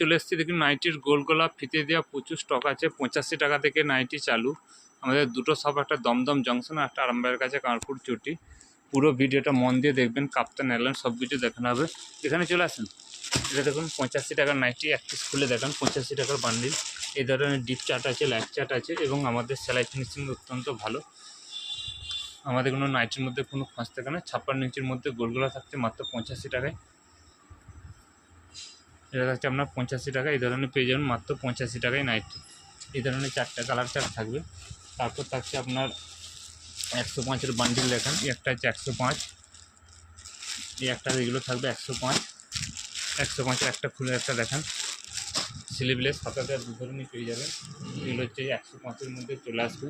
চলে এসেছি, দেখুন নাইটির গোল গোলা ফিতে দেওয়া প্রচুর স্টক আছে। পঁচাশি টাকা থেকে নাইটি চালু। আমাদের দুটো সব একটা দমদম জংশন একটা আরামবাগের কাছে কানপুর চটি। পুরো ভিডিওটা মন দিয়ে দেখবেন কাপ্তান এয়ারলাইন সব কিছু দেখানো হবে। এখানে চলে আসুন। এটা দেখুন, পঁচাশি টাকার নাইটি এক পিস খুলে দেখান। পঁচাশি টাকার বান্ডিল এই ধরনের ডিপ চার্ট আছে লাইট চার্ট আছে এবং আমাদের সেলাই ফিনিশিং অত্যন্ত ভালো। আমাদের কোনো নাইটির মধ্যে কোনো ফাঁস থাকে না। ছাপ্পান্ন ইঞ্চির মধ্যে গোলগোলা থাকছে মাত্র পঁচাশি টাকায়। এটা থাকছে আপনার পঁচাশি টাকা, এই ধরনের পেয়ে যাবেন মাত্র পঁচাশি টাকায় নাইটি এই ধরনের চারটা কালার চার্ট থাকবে। তারপর থাকছে আপনার একশো পাঁচের বান্ডিল দেখান একটা হচ্ছে একশো পাঁচ, এই একটা এগুলো থাকবে একশো পাঁচ। একশো পাঁচের একটা খুলে একটা দেখান। স্লিভলেস হাজার দু ধরনের পেয়ে যাবেন। এগুলো হচ্ছে একশো পাঁচের মধ্যে চলে আসবে।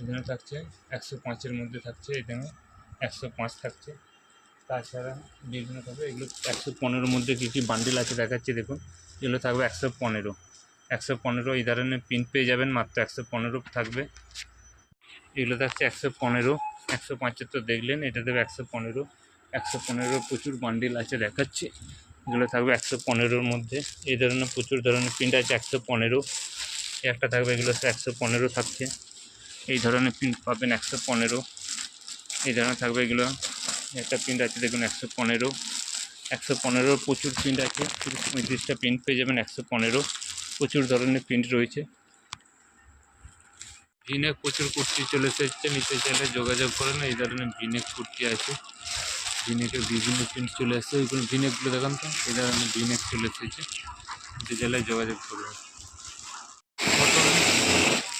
এখানে থাকছে একশো পাঁচের মধ্যে থাকছে এখানে একশো পাঁচ থাকছে। তাছাড়া বিভিন্ন থাকবে এগুলো একশো পনেরোর মধ্যে কী কী বান্ডিল আছে দেখাচ্ছি, দেখুন। এগুলো থাকবে একশো পনেরো। একশো পনেরো এই ধরনের প্রিন্ট পেয়ে যাবেন, মাত্র একশো পনেরো থাকবে। এগুলো থাকছে একশো পনেরো। একশো পাঁচের তো দেখলেন, এটা দেবে একশো পনেরো। একশো পনেরো প্রচুর বান্ডিল আছে দেখাচ্ছি। এগুলো থাকবে একশো পনেরোর মধ্যে। এই ধরনের প্রচুর ধরনের প্রিন্ট আছে, একশো পনেরো। একটা থাকবে, এগুলো একশো পনেরো থাকছে। এই ধরনের প্রিন্ট পাবেন একশো পনেরো। এই ধরনের থাকবে এগুলো। একটা প্রিন্ট আছে, দেখুন, একশো পনেরো। একশো পনেরো প্রচুর প্রিন্ট আছে, তিরিশ পঁয়ত্রিশটা প্রিন্ট পেয়ে যাবেন, একশো পনেরো। প্রচুর ধরনের প্রিন্ট রয়েছে। ভিনেক প্রচুর কুর্তি চলে এসেছে নিতে চাইলে যোগাযোগ করেন এই ধরনের ভিনেক কুর্তি আছে। ভিনেকের বিভিন্ন প্রিন্ট চলে এসেছে ওইগুলো ভিনেকগুলো দেখান তো, এই ধরনের ভিনেক চলে এসেছে। নিতে চাইলে যোগাযোগ করবেন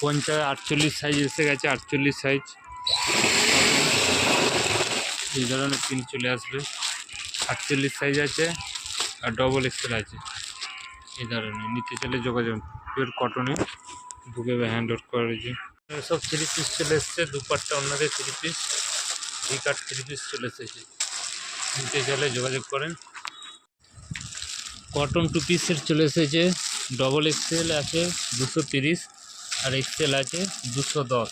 পঞ্চাশ, আটচল্লিশ সাইজ এসে গেছে, আটচল্লিশ সাইজ এই ধরনের প্রিন্ট চলে আসবে। আটচল্লিশ সাইজ আছে আর ডবল এক্সেল আছে। এই ধরনের। নিতে চলে যোগাযোগ পিওর কটনে বুকে হ্যান্ড ওয়ার্ক করা রয়েছে সব থ্রি পিস চলে এসছে। দুপাট্টা অন্যদের three piece V cut three piece চলে এসেছে। নিতে চাইলে যোগাযোগ করেন। কটন টু পিসের চলে এসেছে। ডবল এক্সেল আছে, দুশো তিরিশ আর এক্সেল আছে, দুশো দশ।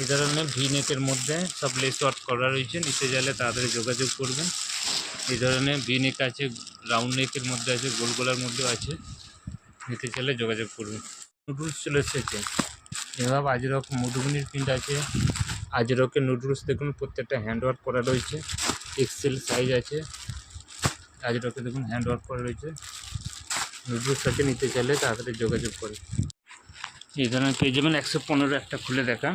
এই ধরনের ভি নেকের মধ্যে সব লেস ওয়ার্ক করা রয়েছে। নিতে চাইলে তাড়াতাড়ি যোগাযোগ করবেন। এই ধরনের ভি নেক আছে, রাউন্ড নেকের মধ্যে আছে, গোল গোলার মধ্যেও আছে। নিতে চাইলে যোগাযোগ করবেন। নুডলস চলে এসেছে। এভাবে আজরক মধুবনির প্রিন্ট আছে। আজরকের নুডলস দেখুন, প্রত্যেকটা হ্যান্ড ওয়ার্ক করা রয়েছে। এক্সেল সাইজ আছে। আজরকে দেখুন হ্যান্ড ওয়ার্ক করা রয়েছে। নুডলস আছে নিতে চাইলে তাড়াতাড়ি যোগাযোগ করে এই ধরনের পেয়ে যাবেন। একশো পনেরো একটা খুলে দেখা।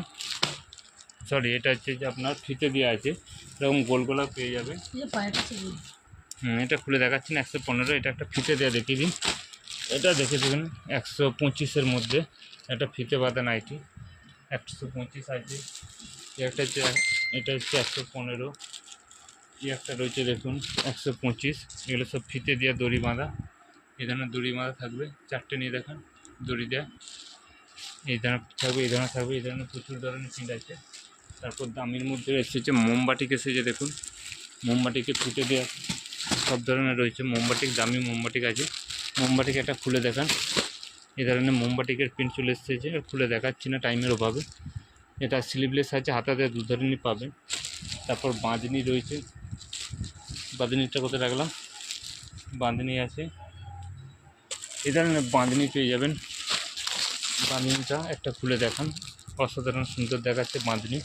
সরি এটা হচ্ছে যে আপনার ফিতে দেওয়া আছে। এরকম গোল গোলা পেয়ে যাবে। হুম এটা খুলে দেখাচ্ছি না একশো পনেরো এটা একটা ফিতে দেওয়া দেখিয়ে দিন। এটা দেখে দেবেন একশো পঁচিশের মধ্যে একটা ফিতে বাঁধা নাইটি একশো পঁচিশ আছে একটা হচ্ছে এটা হচ্ছে একশো পনেরো। একটা রয়েছে দেখুন একশো পঁচিশ। এগুলো সব ফিতে দেওয়া দড়ি বাঁধা। এই ধরনের দড়ি বাঁধা থাকবে চারটে নিয়ে দেখান দড়ি দেওয়া এই ধরনের থাকবে এই ধরনের থাকবে এই ধরনের প্রচুর ধরনের প্রিন্ট আছে। তারপর দামির মধ্যে এসেছে মোমবাটিক এসেছে দেখুন। মোমবাটিকে ফুটে দেওয়া সব ধরনের রয়েছে। মোমবাটিক দামি মোমবাটিক আছে। মোমবাটিক একটা খুলে দেখান। এই ধরনের মোমবাটিকের প্রিন্ট চলে এসেছে। খুলে দেখাচ্ছি না টাইমের অভাবে। এটা স্লিভলেস আছে, হাতাতে দু ধরনের পাবেন। তারপর বাঁধনি রয়েছে। বাঁধনিটা কোথায় রাখলাম? বাঁধনি আছে। এই ধরনের বাঁধনি পেয়ে যাবেন। বাঁধনিটা একটা খুলে দেখান। অসাধারণ সুন্দর দেখাচ্ছে বাঁধনি।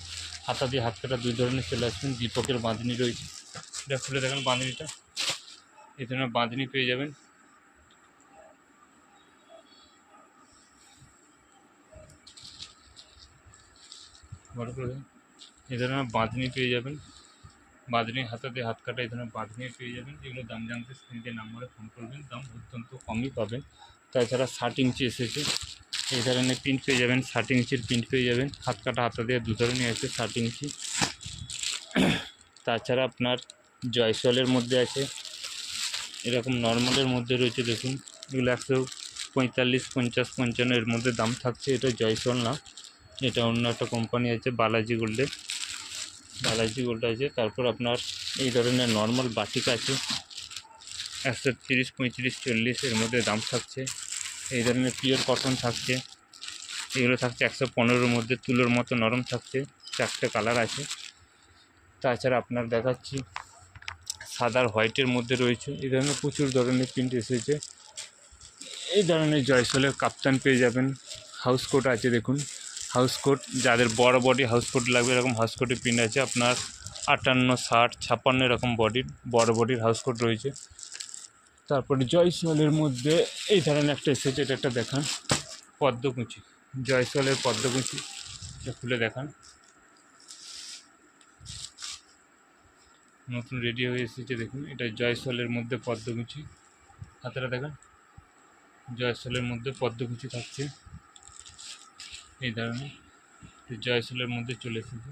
হাতা দিয়ে হাত কাটা দুই ধরনের চলে আসবেন দীপকের বাঁধনি রয়েছে। এটা খুলে দেখান বাঁধনিটা। এই ধরনের বাঁধনি পেয়ে যাবেন। এই ধরনের বাঁধনি পেয়ে যাবেন। বাঁধনি হাতা দিয়ে হাত কাটা এই ধরনের বাঁধনি পেয়ে যাবেন। যেগুলো দাম জানতে স্ক্রিনে নাম্বারে ফোন করবেন। দাম অত্যন্ত কমই পাবেন। তাছাড়া ষাট ইঞ্চি এসেছে। এই ধরনের প্রিন্ট পেয়ে যাবেন, ষাট ইঞ্চির প্রিন্ট পেয়ে যাবেন। হাত কাটা হাতা দিয়ে দু ধরনের আছে ষাট ইঞ্চি। তাছাড়া আপনার জয়সলের মধ্যে আছে। এরকম নর্মালের মধ্যে রয়েছে, দেখুন। এগুলো একশো পঁয়তাল্লিশ, পঞ্চাশ, পঞ্চান্ন এর মধ্যে দাম থাকছে। এটা জয়সল না, এটা অন্য একটা কোম্পানি আছে, বালাজি গোল্ডের বালাজি গোল্ড আছে। তারপর আপনার এই ধরনের নর্মাল বাটিক আছে। একশো তিরিশ, পঁয়ত্রিশ, চল্লিশ এর মধ্যে দাম থাকছে। এই ধরনের পিওর কটন থাকছে। এগুলো থাকছে একশো পনেরোর মধ্যে, তুলোর মতো নরম থাকছে, চারটে কালার আছে। তাছাড়া আপনার দেখাচ্ছি সাদার হোয়াইটের মধ্যে রয়েছে। এই ধরনের প্রচুর ধরনের প্রিন্ট এসেছে। এই ধরনের জয়সলের কাপ্তান পেয়ে যাবেন। হাউস কোট আছে দেখুন। হাউস কোট যাদের বড় বডি হাউস কোট লাগবে, এরকম হাউস কোটের প্রিন্ট আছে। আপনার আটান্ন, ষাট, ছাপ্পান্ন এরকম বডির বড় বডির হাউস কোট রয়েছে। তারপরে জয়সলের মধ্যে এই ধরনের একটা এসেছে এটা একটা দেখান। পদ্মকুচি। জয়সলের পদ্মকুচি, এটা খুলে দেখান। নতুন রেডি হয়ে এসেছে, দেখুন। এটা জয়সলের মধ্যে পদ্মকুচি। হাতেরা দেখান। জয়সলের মধ্যে পদ্মকুচি থাকছে। এই ধরনের। জয়সলের মধ্যে চলে এসেছে।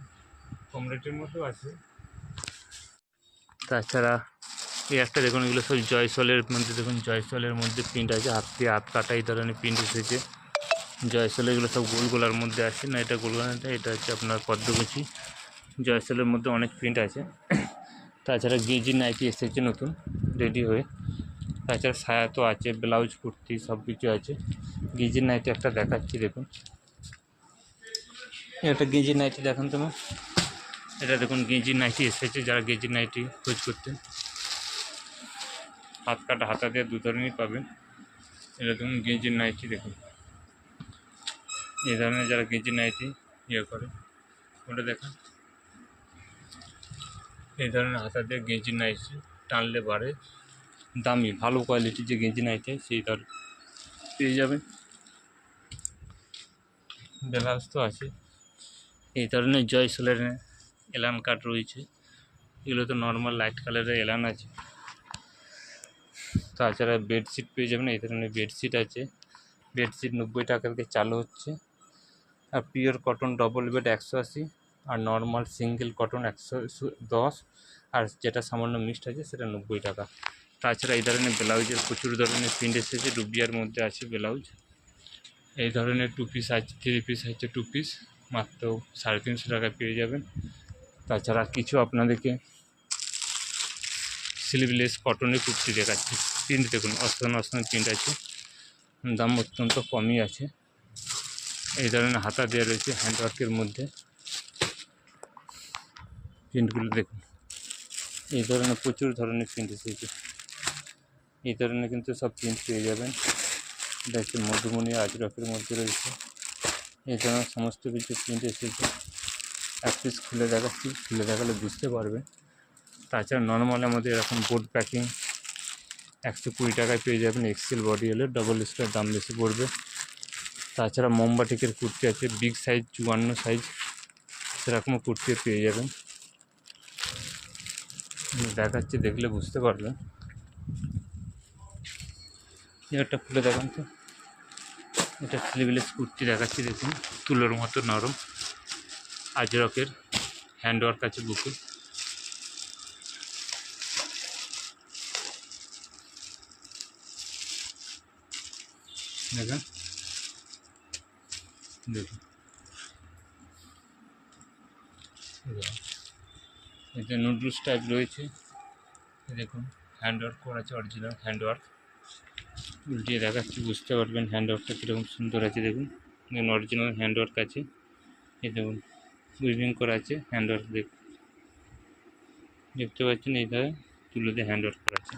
কম রেটের মধ্যেও আছে। তাছাড়া এই একটা দেখুন, এগুলো সব জয়সলের মধ্যে দেখুন, জয়সলের মধ্যে প্রিন্ট আছে, হাত দিয়ে হাত কাটা এই ধরনের প্রিন্ট এসেছে। জয়সল এগুলো সব গোলগোলার মধ্যে আছে, না এটা গোলগোলাটা এটা হচ্ছে আপনার পদ্মকুচি। জয়সলের মধ্যে অনেক প্রিন্ট আছে। তাছাড়া গেজি নাইটি এসেছে নতুন রেডি হয়ে। তাছাড়া সায়া তো আছে, ব্লাউজ, কুর্তি, সব কিছু আছে। গেজির নাইটি একটা দেখাচ্ছি, দেখুন। একটা গেঞ্জি নাইটি দেখান তোমার এটা দেখুন গেঞ্জি নাইটি এসেছে, যারা গেঞ্জি নাইটি খোঁজ করতেন। হাত কাটা, হাতা দিয়ে দু ধরনেরই পাবেন। এটা দেখুন গেঞ্জির নাইটি দেখুন। এই ধরনের যারা গেঞ্জি নাইটি ইয়ে করে, ওটা দেখান। এই ধরনের হাতা দিয়ে গেঞ্জি নাইটি টানলে বাড়ে। দামি, ভালো কোয়ালিটির যে গেঞ্জি নাইটি, সেই তার পেয়ে যাবেন। ব্লাউজ তো আছে। এই ধরনের জয়সলের এলান কাট রয়েছে। এগুলো তো নর্মাল লাইট কালারের এলান আছে। তাছাড়া বেডশিট পেয়ে যাবেন, এই ধরনের বেডশিট আছে। বেডশিট নব্বই টাকা থেকে চালু হচ্ছে। আর পিওর কটন ডবল বেড একশো আশি, আর নর্মাল সিঙ্গেল কটন একশো দশ, আর যেটা সামান্য মিক্সড আছে সেটা নব্বই টাকা। তাছাড়া এই ধরনের ব্লাউজের প্রচুর ধরনের প্রিন্ট এসেছে রুবিয়ার মধ্যে আছে ব্লাউজ। এই ধরনের টু পিস আছে থ্রি পিস আছে টু পিস মাত্র সাড়ে তিনশো টাকায় পেয়ে যাবেন। তাছাড়া কিছু আপনাদেরকে স্লিভলেস কটনের কুর্তি দেখাচ্ছি। প্রিন্ট দেখুন অস্থান অস্থান প্রিন্ট আছে। দাম অত্যন্ত কমই আছে। এই ধরনের হাতা দেওয়া রয়েছে হ্যান্ডওয়ার্কের মধ্যে। প্রিন্টগুলো দেখুন। এই ধরনের প্রচুর ধরনের প্রিন্ট এসেছে। এই ধরনের কিন্তু সব প্রিন্ট পেয়ে যাবেন। এটা হচ্ছে মধুমণি আজরকের মধ্যে রয়েছে। এই ধরনের সমস্ত কিছু প্রিন্ট এসেছে। এক পিস খুলে দেখাচ্ছি। খুলে দেখালে বুঝতে পারবে তাছাড়া নর্মাল আমাদের এরকম বোর্ড প্যাকিং একশো কুড়ি টাকায় পেয়ে যাবেন এক্সেল বডি হলে ডবল স্টার দাম বেশি পড়বে। তাছাড়া মোমবাটিকের কুর্তি আছে বিগ সাইজ চুয়ান্ন সাইজ সেরকমও কুর্তি পেয়ে যাবেন। দেখাচ্ছি, দেখলে বুঝতে পারবেন। একটা খুলে দেখান তো। এটা স্লিভলেস কুর্তি দেখাচ্ছি, দেখুন। তুলোর মতো নরম। আজরকের হ্যান্ডওয়ার্ক আছে বুকে। দেখেন দেখুন দেখুন। এতে নুডলস টাইপ রয়েছে দেখুন হ্যান্ডওয়ার্ক করা আছে অরিজিনাল হ্যান্ডওয়ার্ক উল্টিয়ে দেখাচ্ছি, বুঝতে পারবেন হ্যান্ডওয়ার্কটা কীরকম সুন্দর আছে, দেখুন। দেখুন অরিজিনাল হ্যান্ডওয়ার্ক আছে। এই দেখুন উইভিং করা আছে হ্যান্ডওয়ার্ক দেখ দেখতে পাচ্ছেন এই ধারে তুলোতে হ্যান্ডওয়ার্ক করা আছে।